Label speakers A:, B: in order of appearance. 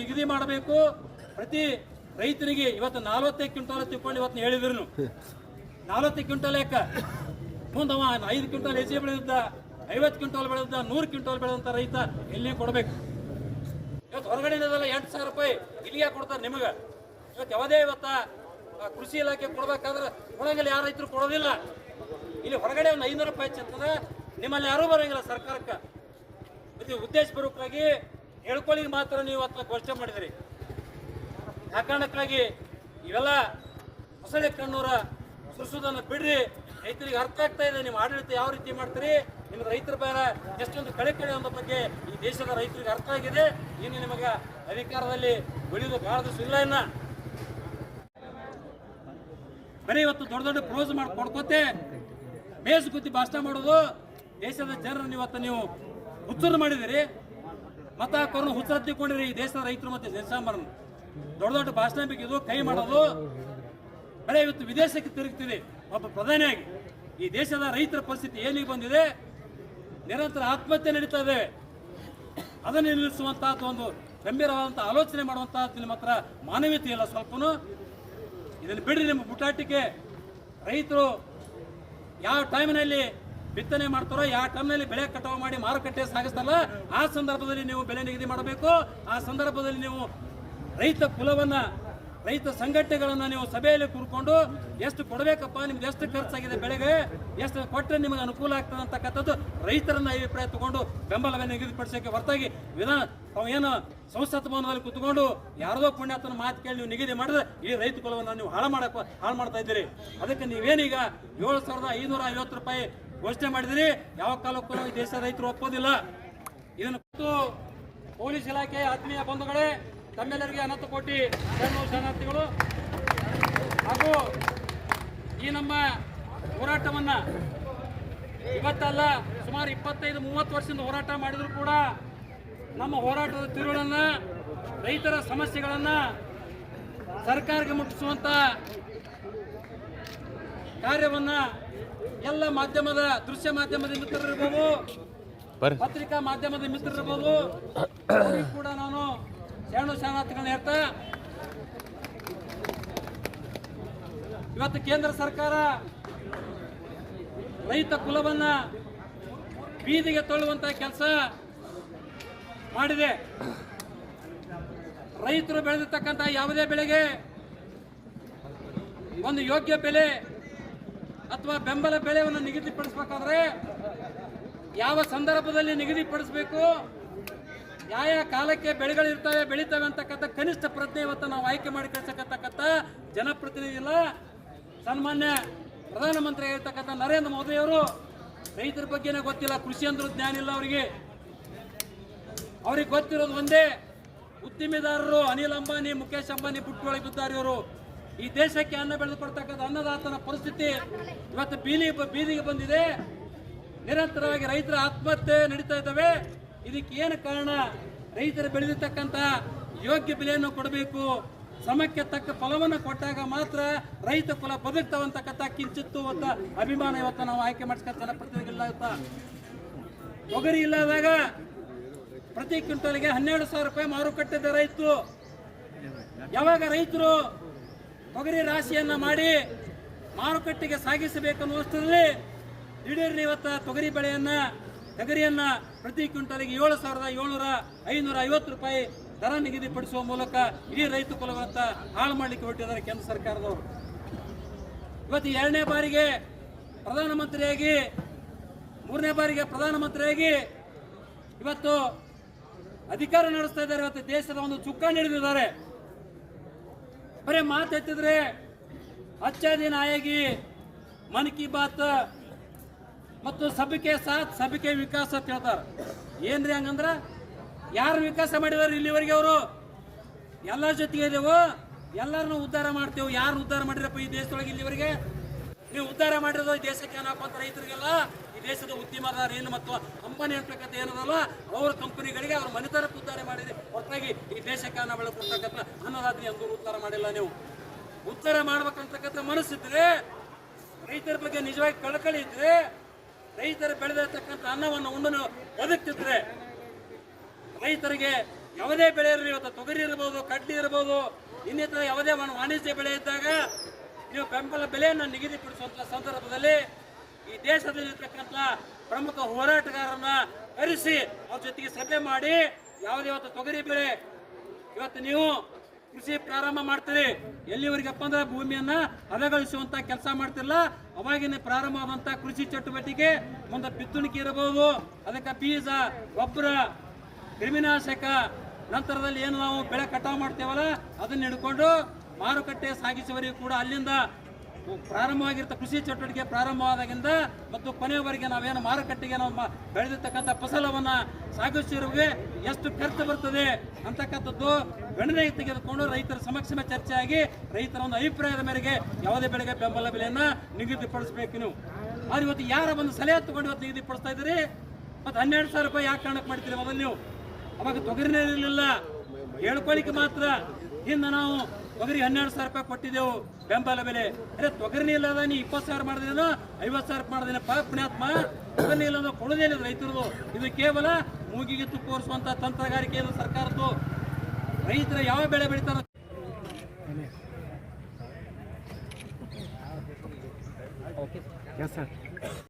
A: ನಿಗದಿ ಮಾಡಬೇಕು. ಪ್ರತಿ ರೈತರಿಗೆ ಇವತ್ತು ನಲವತ್ತೈದು ಕ್ವಿಂಟಲ್ ತಿಳ್ಕೊಂಡು ಇವತ್ತು ಹೇಳಿದ್ರು ನಲವತ್ತು ಕ್ವಿಂಟಲ್ ಲೆಕ್ಕ ಮುಂದವ ಐದು ಕ್ವಿಂಟಾಲ್ ಹೆಚ್ಚಿಗೆ ಬೆಳೆದಿದ್ದ, ಐವತ್ತು ಕ್ವಿಂಟಲ್ ಬೆಳೆದಿದ್ದ, ನೂರು ಕ್ವಿಂಟಲ್ ಬೆಳೆದಂತ ರೈತ ಎಲ್ಲಿ ಕೊಡಬೇಕು? ಇವತ್ತು ಹೊರಗಡೆ ಎಂಟು ಸಾವಿರ ರೂಪಾಯಿ ಇಲ್ಲಿಗೆ ಕೊಡ್ತಾರೆ ನಿಮಗೆ. ಇವತ್ತು ಯಾವುದೇ ಇವತ್ತ ಕೃಷಿ ಇಲಾಖೆ ಕೊಡ್ಬೇಕಾದ್ರೆ ಕೊಡಂಗಿಲ್ಲ ಯಾರು ರೈತರು ಕೊಡೋದಿಲ್ಲ. ಇಲ್ಲಿ ಹೊರಗಡೆ ಒಂದು ಐನೂರು ರೂಪಾಯಿ ಹೆಚ್ಚಿರ್ತದೆ. ನಿಮ್ಮಲ್ಲಿ ಯಾರೂ ಬರೋಂಗಿಲ್ಲ ಸರ್ಕಾರಕ್ಕೆ. ಇದು ಉದ್ದೇಶಪೂರ್ವಕವಾಗಿ ಹೇಳ್ಕೊಳ್ಳಿಗೆ ಮಾತ್ರ ನೀವು ಅಥವಾ ಘೋಷಣೆ ಮಾಡಿದಿರಿ. ಆ ಕಾರಣಕ್ಕಾಗಿ ಇವೆಲ್ಲ ಮೊಸಳೆ ಕಣ್ಣೂರ ಸುರಿಸೋದನ್ನು ಬಿಡ್ರಿ. ರೈತರಿಗೆ ಅರ್ಥ ಆಗ್ತಾ ಇದೆ ನಿಮ್ಮ ಆಡಳಿತ ಯಾವ ರೀತಿ ಮಾಡ್ತೀರಿ. ನಿಮ್ಮ ರೈತರ ಬೇರೆ ಎಷ್ಟೊಂದು ಕಳೆ ಕಡೆ ಅನ್ನೋ ಬಗ್ಗೆ ಈ ದೇಶದ ರೈತರಿಗೆ ಅರ್ಥ ಆಗಿದೆ. ಇನ್ನು ನಿಮಗೆ ಅಧಿಕಾರದಲ್ಲಿ ಬೆಳೆಯೋದು ಬಹಳ ದಿವಸ ಇಲ್ಲ ಇನ್ನ. ಬರೀ ಇವತ್ತು ದೊಡ್ಡ ದೊಡ್ಡ ಪ್ರೋಸ್ ಮಾಡಿ ಕೊಡ್ಕೋತೆ. ಬೇಸ್ ಗುದ್ದಿ ಭಾಷಣ ಮಾಡೋದು ದೇಶದ ಜನರನ್ನು ಇವತ್ತು ನೀವು ಹುಚ್ಚರು ಮಾಡಿದಿರಿ. ಮತ ಹಾಕೋರ್ನ ಹುಚ್ಚ ಹತ್ತಿಕೊಂಡಿರಿ ಈ ದೇಶದ ರೈತರು ಮತ್ತೆ ಜನಸಾಮಾನ್ಯರು. ದೊಡ್ಡ ದೊಡ್ಡ ಭಾಷಣ ಬೇಕಿದ್ದು ಕೈ ಮಾಡೋದು. ಬೆಳೆ ಇವತ್ತು ವಿದೇಶಕ್ಕೆ ತಿರುಗ್ತಿದೆ ಒಬ್ಬ ಪ್ರಧಾನಿಯಾಗಿ. ಈ ದೇಶದ ರೈತರ ಪರಿಸ್ಥಿತಿ ಏನಿಗೆ ಬಂದಿದೆ? ನಿರಂತರ ಆತ್ಮಹತ್ಯೆ ನಡೀತಾ ಇದೆ. ಅದನ್ನು ನಿಲ್ಲಿಸುವಂತಹ ಒಂದು ಗಂಭೀರವಾದಂತಹ ಆಲೋಚನೆ ಮಾಡುವಂತಹ ನಿಮ್ಮ ಹತ್ರ ಮಾನವೀಯತೆ ಇಲ್ಲ ಸ್ವಲ್ಪನೂ. ಇದನ್ನು ಬಿಡ್ರಿ ನಿಮ್ಮ ಬುಟಾಟಿಕೆ ರೈತರು ಯಾವ ಟೈಮಿನಲ್ಲಿ ಬಿತ್ತನೆ ಮಾಡ್ತಾರೋ ಯಾವ ಟೈಮ್ನಲ್ಲಿ ಬೆಳೆ ಕಟಾವು ಮಾಡಿ ಮಾರುಕಟ್ಟೆ ಸಾಗಿಸ್ತಾರಲ್ಲ, ಆ ಸಂದರ್ಭದಲ್ಲಿ ನೀವು ಬೆಲೆ ನಿಗದಿ ಮಾಡಬೇಕು. ಆ ಸಂದರ್ಭದಲ್ಲಿ ನೀವು ರೈತ ಕುಲವನ್ನ, ರೈತ ಸಂಘಟನೆಗಳನ್ನು ನೀವು ಸಭೆಯಲ್ಲಿ ಕೂರ್ಕೊಂಡು ಎಷ್ಟು ಕೊಡಬೇಕಪ್ಪ, ನಿಮ್ಗೆ ಎಷ್ಟು ಖರ್ಚಾಗಿದೆ ಬೆಳೆಗೆ, ಎಷ್ಟು ಕೊಟ್ಟರೆ ನಿಮಗೆ ಅನುಕೂಲ ಆಗ್ತದೆ ಅಂತಕ್ಕಂಥದ್ದು ರೈತರನ್ನ ಅಭಿಪ್ರಾಯ ತಗೊಂಡು ಬೆಂಬಲವನ್ನು ನಿಗದಿಪಡಿಸೋಕೆ ಹೊರತಾಗಿ ವಿಧಾನ ಏನು ಸಂಸತ್ ಭವನದಲ್ಲಿ ಕುತ್ಕೊಂಡು ಯಾರದೋ ಪುಣ್ಯಾತನ ಮಾತು ಕೇಳಿ ನೀವು ನಿಗದಿ ಮಾಡಿದ್ರೆ ಈ ರೈತ ಕುಲವನ್ನು ನೀವು ಹಾಳು ಮಾಡಕ್ಕೆ ಹಾಳು ಮಾಡ್ತಾ ಇದ್ದೀರಿ. ಅದಕ್ಕೆ ನೀವೇನೀಗ ಏಳು ಸಾವಿರದ ಐನೂರ ಐವತ್ತು ರೂಪಾಯಿ ಘೋಷಣೆ ಮಾಡಿದಿರಿ. ಯಾವ ಕಾಲಕ್ಕೂ ಈ ದೇಶದ ರೈತರು ಒಪ್ಪೋದಿಲ್ಲ. ಇದನ್ನು ಪೊಲೀಸ್ ಇಲಾಖೆ, ಆತ್ಮೀಯ ಬಂಧುಗಳೇ, ತಮ್ಮೆಲ್ಲರಿಗೆ ಅನಂತ ಕೋಟಿ ಶರಣು ಶರಣಾರ್ಥಿಗಳು ಹಾಗೂ ಈ ನಮ್ಮ ಹೋರಾಟವನ್ನ ಇವತ್ತಲ್ಲ ಸುಮಾರು ಇಪ್ಪತ್ತೈದು, ಮೂವತ್ತು ವರ್ಷದಿಂದ ಹೋರಾಟ ಮಾಡಿದ್ರು ಕೂಡ ನಮ್ಮ ಹೋರಾಟದ ತಿರುಳನ್ನ ರೈತರ ಸಮಸ್ಯೆಗಳನ್ನ ಸರ್ಕಾರಕ್ಕೆ ಮುಟ್ಟಿಸುವಂತ ಕಾರ್ಯವನ್ನ ಎಲ್ಲ ಮಾಧ್ಯಮದ ದೃಶ್ಯ ಮಾಧ್ಯಮದ ಮಿತ್ರರಿರ್ಬೋದು ಪತ್ರಿಕಾ ಮಾಧ್ಯಮದ ಮಿತ್ರರಿರ್ಬೋದು ಕೂಡ ನಾನು ಶರಣು ಶರಣಾರ್ಥಿಗಳನ್ನ ಹೇಳ್ತಾ ಇವತ್ತು ಕೇಂದ್ರ ಸರ್ಕಾರ ರೈತ ಕುಲವನ್ನ ಬೀದಿಗೆ ತಳ್ಳುವಂತ ಕೆಲಸ ಮಾಡಿದೆ. ರೈತರು ಬೆಳೆದಿರ್ತಕ್ಕಂಥ ಯಾವುದೇ ಬೆಳೆಗೆ ಒಂದು ಯೋಗ್ಯ ಬೆಲೆ ಅಥವಾ ಬೆಂಬಲ ಬೆಲೆಯನ್ನು ನಿಗದಿಪಡಿಸಬೇಕಾದ್ರೆ ಯಾವ ಸಂದರ್ಭದಲ್ಲಿ ನಿಗದಿಪಡಿಸಬೇಕು? ಯಾವ ಕಾಲಕ್ಕೆ ಬೆಳೆಗಳು ಇರ್ತವೆ ಬೆಳಿತವೆ ಅಂತಕ್ಕಂಥ ಕನಿಷ್ಠ ಪ್ರಜ್ಞೆ ಇವತ್ತು ನಾವು ಆಯ್ಕೆ ಮಾಡಿ ಕಳಿಸತಕ್ಕಂಥ ಜನಪ್ರತಿನಿಧಿ ಇಲ್ಲ. ಸನ್ಮಾನ್ಯ ಪ್ರಧಾನಮಂತ್ರಿ ಆಗಿರ್ತಕ್ಕಂಥ ನರೇಂದ್ರ ಮೋದಿ ಅವರು ರೈತರ ಬಗ್ಗೆನೇ ಗೊತ್ತಿಲ್ಲ, ಕೃಷಿ ಅಂದ್ರೂ ಜ್ಞಾನ ಇಲ್ಲ ಅವರಿಗೆ. ಅವ್ರಿಗೆ ಗೊತ್ತಿರೋದು ಒಂದೇ, ಉದ್ದಿಮೆದಾರರು ಅನಿಲ್ ಅಂಬಾನಿ ಮುಖೇಶ್ ಅಂಬಾನಿ ಪುಟ್ಟೊಳಗಿದ್ದಾರೆ ಇವರು ಈ ದೇಶಕ್ಕೆ ಅನ್ನ ಬೆಳೆದು ಕೊಡ್ತಕ್ಕಂಥ ಅನ್ನದಾತನ ಪರಿಸ್ಥಿತಿ ಇವತ್ತು ಬೀದಿ ಬೀದಿಗೆ ಬಂದಿದೆ. ನಿರಂತರವಾಗಿ ರೈತರ ಆತ್ಮಹತ್ಯೆ ನಡೀತಾ ಇದ್ದಾವೆ. ಇದಕ್ಕೆ ಏನು ಕಾರಣ? ರೈತರು ಬೆಳೆದಿರ್ತಕ್ಕಂಥ ಯೋಗ್ಯ ಬೆಲೆಯನ್ನು ಕೊಡಬೇಕು. ಸಮಕ್ಕೆ ತಕ್ಕ ಫಲವನ್ನು ಕೊಟ್ಟಾಗ ಮಾತ್ರ ರೈತ ಕುಲ ಬದುಕ್ತಾವಂತಕ್ಕಂಥ ಕಿಂಚಿತ್ತು ಅಂತ ಅಭಿಮಾನ ಇವತ್ತು ನಾವು ಆಯ್ಕೆ ಮಾಡಿಸ್ಕೊಂಡು ಜನಪ್ರತಿನಿಧಿಗಳಿಲ್ಲ ಇವತ್ತ ತೊಗರಿ ಇಲ್ಲದಾಗ ಪ್ರತಿ ಕ್ವಿಂಟಲ್ಗೆ ಹನ್ನೆರಡು ಸಾವಿರ ರೂಪಾಯಿ ಮಾರುಕಟ್ಟೆ ದರ ಇತ್ತು ಯಾವಾಗ ರೈತರು ತೊಗರಿ ರಾಶಿಯನ್ನ ಮಾಡಿ ಮಾರುಕಟ್ಟೆಗೆ ಸಾಗಿಸಬೇಕನ್ನುವಷ್ಟರಲ್ಲಿ ದಿಢೀರ್ನ ಇವತ್ತ ತೊಗರಿ ಬೆಳೆಯನ್ನ, ತೊಗರಿಯನ್ನ ಪ್ರತಿ ಕ್ವಿಂಟಲ್ಗೆ ಏಳು ಸಾವಿರದ ಏಳ್ನೂರ ಐನೂರ ಐವತ್ತು ರೂಪಾಯಿ ದರ ನಿಗದಿಪಡಿಸುವ ಮೂಲಕ ಇಡೀ ರೈತ ಕುಲವತ್ತ ಹಾಳು ಮಾಡಲಿಕ್ಕೆ ಹೊರಟಿದ್ದಾರೆ ಕೇಂದ್ರ ಸರ್ಕಾರದವರು. ಇವತ್ತು ಎರಡನೇ ಬಾರಿಗೆ ಪ್ರಧಾನಮಂತ್ರಿಯಾಗಿ, ಮೂರನೇ ಬಾರಿಗೆ ಪ್ರಧಾನಮಂತ್ರಿಯಾಗಿ ಇವತ್ತು ಅಧಿಕಾರ ನಡೆಸ್ತಾ ಇದ್ದಾರೆ. ಇವತ್ತು ದೇಶದ ಒಂದು ಚುಕ್ಕಾಣಿ ಹಿಡಿದಿದ್ದಾರೆ. ಬರೀ ಮಾತೆತ್ತಿದ್ರೆ ಹೇಳ್ತಿದ್ರೆ ದಿನ ಆಯಾಗಿ ಮನ್ ಕಿ ಬಾತ್ ಮತ್ತು ಸಭಿಕೆ ಸಾಥ್ ಸಭಿಕೆ ವಿಕಾಸ ಅಂತ ಹೇಳ್ತಾರೆ. ಏನ್ರಿ ಹಂಗಂದ್ರ? ಯಾರು ವಿಕಾಸ ಮಾಡಿದಾರೆ ಇಲ್ಲಿವರೆಗೆ ಅವರು? ಎಲ್ಲರ ಜೊತೆಗೆ ಇದೇವು? ಎಲ್ಲರನ್ನೂ ಉದ್ಧಾರ ಮಾಡ್ತೇವೆ. ಯಾರು ಉದ್ಧಾರ ಮಾಡಿರಪ್ಪ ಈ ದೇಶದೊಳಗೆ ಇಲ್ಲಿವರೆಗೆ? ನೀವು ಉದ್ಧಾರ ಮಾಡಿರೋದು ಈ ದೇಶಕ್ಕೆ ಏನಪ್ಪ ಅಂತ ರೈತರಿಗೆಲ್ಲ? ಈ ದೇಶದ ಉದ್ಯಮದಾರ ಏನು ಮತ್ತು ಅಂಬಾನಿ ಅಂತಕ್ಕಂಥ ಏನದಲ್ಲ, ಅವರ ಕಂಪನಿಗಳಿಗೆ ಅವ್ರ ಮನೆತನಕ್ಕೆ ಉದ್ಧಾರ ಮಾಡಿದ್ರಿ ಹೊರತಾಗಿ ಈ ದೇಶಕ್ಕೆ ಅನ್ನ ಬೆಳಕೊಡ್ತಕ್ಕಂಥ ಅನ್ನದಾತ್ರಿ ಎಂದೂ ಉದ್ಧಾರ ಮಾಡಿಲ್ಲ ನೀವು. ಉದ್ಧಾರ ಮಾಡ್ಬೇಕಂತಕ್ಕಂಥ ಮನಸ್ಸಿದ್ರೆ, ರೈತರ ಬಗ್ಗೆ ನಿಜವಾಗಿ ಕಳಕಳಿ ಇದ್ರೆ, ರೈತರು ಬೆಳೆದಿರ್ತಕ್ಕಂಥ ಅನ್ನವನ್ನು ಉಣ್ಣನ್ನು ಬದುಕ್ತಿದ್ರೆ, ರೈತರಿಗೆ ಯಾವುದೇ ಬೆಳೆ ಇರಲಿ, ಇವತ್ತು ತೊಗರಿ ಇರ್ಬೋದು, ಕಡ್ಲಿ ಇರ್ಬೋದು, ಇನ್ನಿತರ ಯಾವುದೇ ವಾಣಿಜ್ಯ ಬೆಳೆ ಇದ್ದಾಗ ನೀವು ಬೆಂಬಲ ಬೆಲೆಯನ್ನು ನಿಗದಿಪಡಿಸುವಂಥ ಸಂದರ್ಭದಲ್ಲಿ ಈ ದೇಶದಲ್ಲಿರ್ತಕ್ಕಂಥ ಪ್ರಮುಖ ಹೋರಾಟಗಾರರನ್ನ ಕರೆಸಿ ಅವ್ರ ಜೊತೆಗೆ ಸಭೆ ಮಾಡಿ ಯಾವುದೇ ಇವತ್ತು ತೊಗರಿ ಬೆಳೆ ಇವತ್ತು ನೀವು ಕೃಷಿ ಪ್ರಾರಂಭ ಮಾಡ್ತೀರಿ ಎಲ್ಲಿವರೆಗಪ್ಪ ಅಂದ್ರೆ ಭೂಮಿಯನ್ನ ಹದಗಳಿಸುವಂತ ಕೆಲಸ ಮಾಡ್ತಿರಲ್ಲ ಅವಾಗಿನ ಪ್ರಾರಂಭವಾದಂತ ಕೃಷಿ ಚಟುವಟಿಕೆ ಮುಂದೆ ಬಿತ್ತುಣಿಕೆ ಇರಬಹುದು, ಅದಕ್ಕೆ ಬೀಜ, ಗೊಬ್ಬರ, ಕ್ರಿಮಿನಾಶಕ, ನಂತರದಲ್ಲಿ ಏನು ನಾವು ಬೆಳೆ ಕಟಾವು ಮಾಡ್ತೇವಲ್ಲ, ಅದನ್ನ ಹಿಡ್ಕೊಂಡು ಮಾರುಕಟ್ಟೆ ಸಾಗಿಸುವವರೆಗೂ ಕೂಡ ಅಲ್ಲಿಂದ ಪ್ರಾರಂಭವಾಗಿರ್ತ ಕೃಷಿ ಚಟುವಟಿಕೆ ಪ್ರಾರಂಭವಾದಾಗಿಂದ ಮತ್ತು ಕೊನೆಯವರೆಗೆ ನಾವೇನು ಮಾರುಕಟ್ಟೆಗೆ ನಾವು ಬೆಳೆದಿರ್ತಕ್ಕಂಥ ಫಸಲವನ್ನು ಸಾಗಿಸಿರುವ, ಎಷ್ಟು ಖರ್ಚು ಬರ್ತದೆ ಅಂತಕ್ಕಂಥದ್ದು ಗಣನೆ ತೆಗೆದುಕೊಂಡು ರೈತರ ಸಮಕ್ಷಮ ಚರ್ಚೆಯಾಗಿ ರೈತರ ಒಂದು ಅಭಿಪ್ರಾಯದ ಮೇರೆಗೆ ಯಾವುದೇ ಬೆಳೆಗೆ ಬೆಂಬಲ ಬೆಲೆಯನ್ನು ನಿಗದಿಪಡಿಸಬೇಕು ನೀವು ಆದ್ರೆ ಇವತ್ತು ಯಾರ ಒಂದು ಸಲಹೆ ತಗೊಂಡು ಇವತ್ತು ನಿಗದಿಪಡಿಸ್ತಾ ಇದ್ದೀರಿ? ಮತ್ತೆ ಹನ್ನೆರಡು ಸಾವಿರ ರೂಪಾಯಿ ಯಾಕೆ ಕಾರಣಕ್ಕೆ ಮಾಡ್ತೀರಿ ಮೊದಲು ನೀವು? ಅವಾಗ ತೊಗರಿನೇ ಇರಲಿಲ್ಲ. ಹೇಳ್ಕೊಳಿಕ್ಕೆ ಮಾತ್ರ. ಹಿಂದೆ ನಾವು ತೊಗರಿ ಹನ್ನೆರಡು ಸಾವಿರ ರೂಪಾಯಿ ಕೊಟ್ಟಿದ್ದೆವು. ಬೆಂಬಲ ಬೆಲೆ. ಅರೆ ತೊಗರಿನೇ ಇಲ್ಲದ ನೀ ಇಪ್ಪತ್ತು ಸಾವಿರ ಮಾಡಿದೇನ ಐವತ್ತು ಸಾವಿರ ಮಾಡಿದೇನಪ್ಪ ಪುಣ್ಯಾತ್ಮ? ತೊಗರಿ ಇಲ್ಲದ ಅಂದ್ರೆ ಕೊಡೋದೇ ಇಲ್ಲ ರೈತರದು. ಇದು ಕೇವಲ ಮೂಗಿಗೆ ತುಪ್ಪ ಹೊರಿಸುವಂತ ತಂತ್ರಗಾರಿಕೆ ಇದು ಸರ್ಕಾರದ್ದು? ರೈತರ ಯಾವ ಬೆಳೆ ಬೆಳಿತಾರ?
B: Yes, sir.